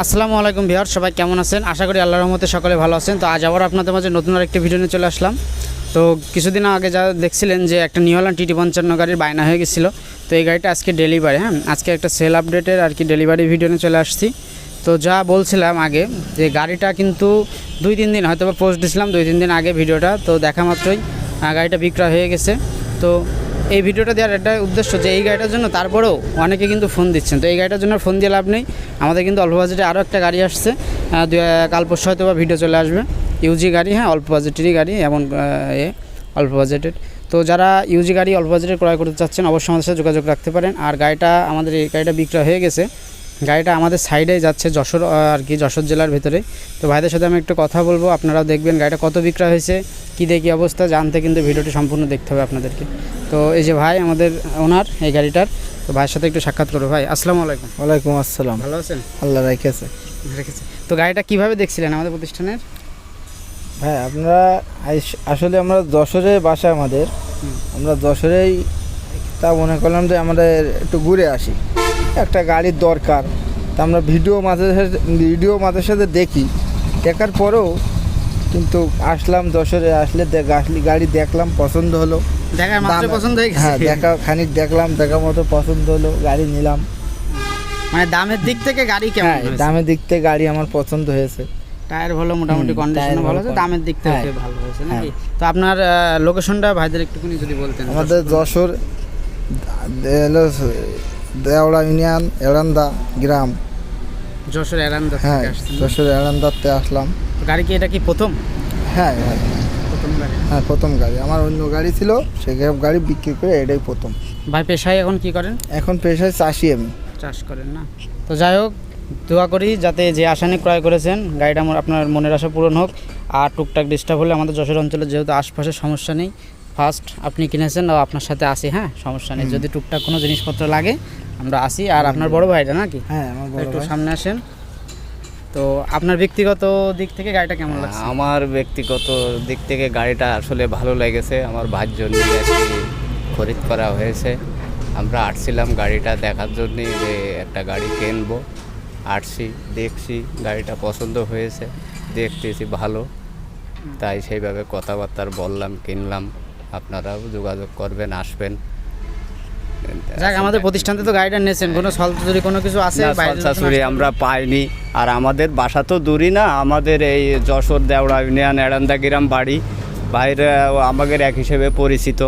আসসালামু আলাইকুম বিহার সবাই কেমন আছেন? আশা করি আল্লাহর রহমতে সকলে ভালো আছেন। তো আজ আবার আপনাদের মাঝে নতুন আরেকটি ভিডিও নিয়ে চলে আসলাম। তো কিছুদিন আগে যা দেখছিলেন যে একটা নিউহল্যান্ড টিটি পঞ্চান্ন গাড়ির বায়না হয়ে গেছিল। তো এই গাড়িটা আজকে ডেলিভারি হ্যাঁ? আজকে একটা সেল আপডেটের আর কি ডেলিভারি ভিডিও নিয়ে চলে আসছি। তো যা বলছিলাম আগে যে গাড়িটা কিন্তু দুই তিন দিন হয়তো পোস্ট দিছিলাম, দুই তিন দিন আগে ভিডিওটা তো দেখা মাত্রই গাড়িটা বিক্রয় হয়ে গেছে। তো এই ভিডিওটা দেওয়ার একটা উদ্দেশ্য যে এই গাড়িটার জন্য তারপরেও অনেকে কিন্তু ফোন দিচ্ছেন। তো এই গাড়িটার জন্য ফোন দিয়ে লাভ নেই। আমাদের কিন্তু অল্প বাজেটে আরও একটা গাড়ি আসছে। কাল পরশু হয়তো বা ভিডিও চলে আসবে। ইউজি গাড়ি হ্যাঁ অল্প বাজেটেরই গাড়ি এমন এ অল্প বাজেটের। তো যারা ইউজি গাড়ি অল্প বাজেটের ক্রয় করতে চাচ্ছেন, অবশ্যই আমাদের সাথে যোগাযোগ রাখতে পারেন। আর গাড়িটা আমাদের এই গাড়িটা বিক্রয় হয়ে গেছে। গাড়িটা আমাদের সাইডে যাচ্ছে যশোর আর কি যশোর জেলার ভেতরে। তো ভাইদের সাথে আমি একটু কথা বলব। আপনারাও দেখবেন গাড়িটা কত বিক্রয় হয়েছে, কী দেখি অবস্থা, জানতে কিন্তু ভিডিওটি সম্পূর্ণ দেখতে হবে আপনাদেরকে। তো এই যে ভাই আমাদের ওনার এই গাড়িটার তো ভাইয়ের সাথে একটু সাক্ষাৎ করব। ভাই আসসালামু আলাইকুম। ওয়ালাইকুম আসসালাম। ভালো আছেন? আল্লাহ রেখেছে রেখেছে তো গাড়িটা কীভাবে দেখছিলেন আমাদের প্রতিষ্ঠানের? ভাই আপনারা আসলে আমরা যশোরে বাসা আমাদের। আমরা যশোরেই তা মনে করলাম যে আমাদের একটু ঘুরে আসি। একটা গাড়ির দরকার। তা আমরা ভিডিও মাঝে সাথে ভিডিও মাঝে সাথে দেখি। দেখার পরেও কিন্তু আসলাম যশোরে আসলে আসলে গাড়ি দেখলাম পছন্দ হলো। দেখার মাত্র পছন্দ হয়ে গেছে। হ্যাঁ দেখা খানিক দেখলাম দেখা মতো পছন্দ হলো গাড়ি নিলাম। মানে দামের দিক থেকে গাড়ি কেমন হ্যাঁ দামের দিক থেকে গাড়ি আমার পছন্দ হয়েছে। টায়ার ভালো মোটামুটি কন্ডিশন ভালো আছে দামের দিক থেকে হ্যাঁ। ভালো হয়েছে নাকি? তো আপনার লোকেশনটা ভাইদের একটুখানি যদি বলতেন। আমাদের যশোর। দেওড়া ইউনিয়ন এরান্দা গ্রাম। যশোর এরান্দা হ্যাঁ যশোর এরান্দাতে আসলাম। গাড়ি কি এটা কি প্রথম? হ্যাঁ হ্যাঁ। হ্যাঁ প্রথম গাড়ি। আমার অন্য গাড়ি ছিল সে গাড়ি বিক্রি করে এটাই প্রথম। ভাই পেশায় এখন কি করেন? এখন পেশায় চাষি আমি। চাষ করেন না? তো যাই হোক দোয়া করি যাতে যে আসানি ক্রয় করেছেন গাড়িটা আমার আপনার মনের আশা পূরণ হোক। আর টুকটাক ডিস্টার্ব হলে আমাদের যশোর অঞ্চলে যেহেতু আশপাশে সমস্যা নেই ফার্স্ট আপনি কিনেছেন ও আপনার সাথে আসি হ্যাঁ? সমস্যা নেই। যদি টুকটাক কোনো জিনিসপত্র লাগে আমরা আসি। আর আপনার বড় ভাইটা নাকি? হ্যাঁ আমার বড় একটু সামনে আসেন। তো আপনার ব্যক্তিগত দিক থেকে গাড়িটা কেমন লাগছে? আমার ব্যক্তিগত দিক থেকে গাড়িটা আসলে ভালো লেগেছে। আমার ভাইয়ের জন্য খরিদ করা হয়েছে। আমরা আসছিলাম গাড়িটা দেখার জন্যে যে একটা গাড়ি কিনবো। আসছি দেখছি গাড়িটা পছন্দ হয়েছে দেখতেছি ভালো। তাই সেইভাবে কথাবার্তা বললাম কিনলাম। আপনারাও যোগাযোগ করবেন আসবেন। যাক আমাদের প্রতিষ্ঠানতে তো গাড়িটা নিয়েছেন কোনো সলসুরি কোনো কিছু আছে? বাইরে আমরা পাইনি আর আমাদের বাসা তো দূরই না আমাদের এই যশোর দেওড়া ইউনিয়ন এড়ান্দা গ্রাম বাড়ি বাইরে আমাদের এক হিসেবে পরিচিত।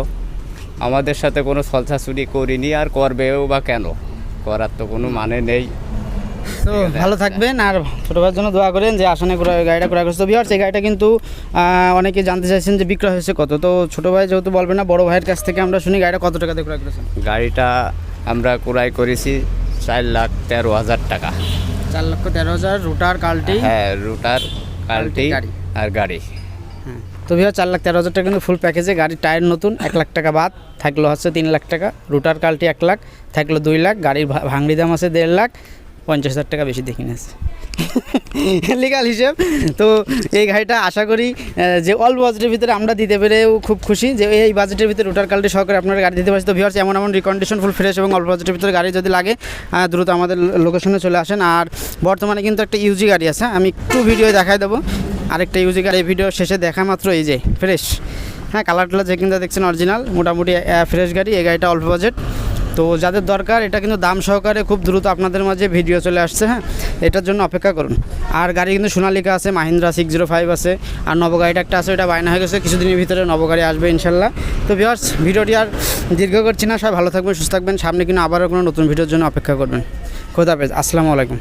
আমাদের সাথে কোনো সলসাচুরি করিনি আর করবেও বা কেন? করার তো কোনো মানে নেই। তো ভালো থাকবেন আর ছোটো ভাইয়ের জন্য দোয়া করেন যে আসনে গাড়িটা ক্রয় করছে তো বিহার সেই গাড়িটা কিন্তু অনেকে জানতে চাইছেন যে বিক্রয় হয়েছে কত। তো ছোটো ভাই যেহেতু বলবেন না বড় ভাইয়ের কাছ থেকে আমরা শুনি গাড়িটা কত টাকাতে ক্রয় করেছেন? গাড়িটা আমরা ক্রয় করেছি চার লাখ তেরো হাজার টাকা। চার লক্ষ তেরো হাজার রুটার কাল্টি? হ্যাঁ রুটার কাল্টি। আর গাড়ি। হ্যাঁ। তো বিহার চার লাখ তেরো হাজার টাকা কিন্তু ফুল প্যাকেজে গাড়ির টায়ার নতুন এক লাখ টাকা বাদ থাকল হচ্ছে তিন লাখ টাকা। রুটার কাল্টি এক লাখ থাকল দুই লাখ। গাড়ির ভাঙড়ি দাম আছে দেড় লাখ। পঞ্চাশ হাজার টাকা বেশি দেখে নিয়েছে লিগাল হিসেব। তো এই গাড়িটা আশা করি যে অল্প বাজেটের ভিতরে আমরা দিতে পেরেও খুব খুশি, যে এই বাজেটের ভিতরে রুটার কাল্টি সহকারে আপনারা গাড়ি দিতে পারছি তো ভিওর্স এমন এমন রিকন্ডিশন ফুল ফ্রেশ এবং অল্প বাজেটের ভিতরে গাড়ি যদি লাগে দ্রুত আমাদের লোকেশনে চলে আসেন। আর বর্তমানে কিন্তু একটা ইউজি গাড়ি আছে, আমি একটু ভিডিও দেখাই দেবো। আরেকটা ইউজি গাড়ি ভিডিও শেষে দেখা মাত্র এই যে ফ্রেশ হ্যাঁ কালার টালার যে কিন্তু দেখছেন অরিজিনাল মোটামুটি ফ্রেশ গাড়ি, এই গাড়িটা অল্প বাজেট তো যাদের দরকার, এটা কিন্তু দাম সহকারে খুব দ্রুত আপনাদের মাঝে ভিডিও চলে আসছে হ্যাঁ? এটার জন্য অপেক্ষা করুন। আর গাড়ি কিন্তু সোনালিকা আছে, মাহিন্দ্রা সিক্স জিরো ফাইভ আছে, আর নব গাড়িটা একটা আছে, ওটা বায়না হয়ে গেছে, কিছুদিনের ভিতরে নব গাড়ি আসবে ইনশাল্লাহ। তো ভিওর্স ভিডিওটি আর দীর্ঘ করছি না, সবাই ভালো থাকবেন, সুস্থ থাকবেন, সামনে কিন্তু আবারও কোনো নতুন ভিডিওর জন্য অপেক্ষা করবেন। খোদাফেজ আসসালামু আলাইকুম।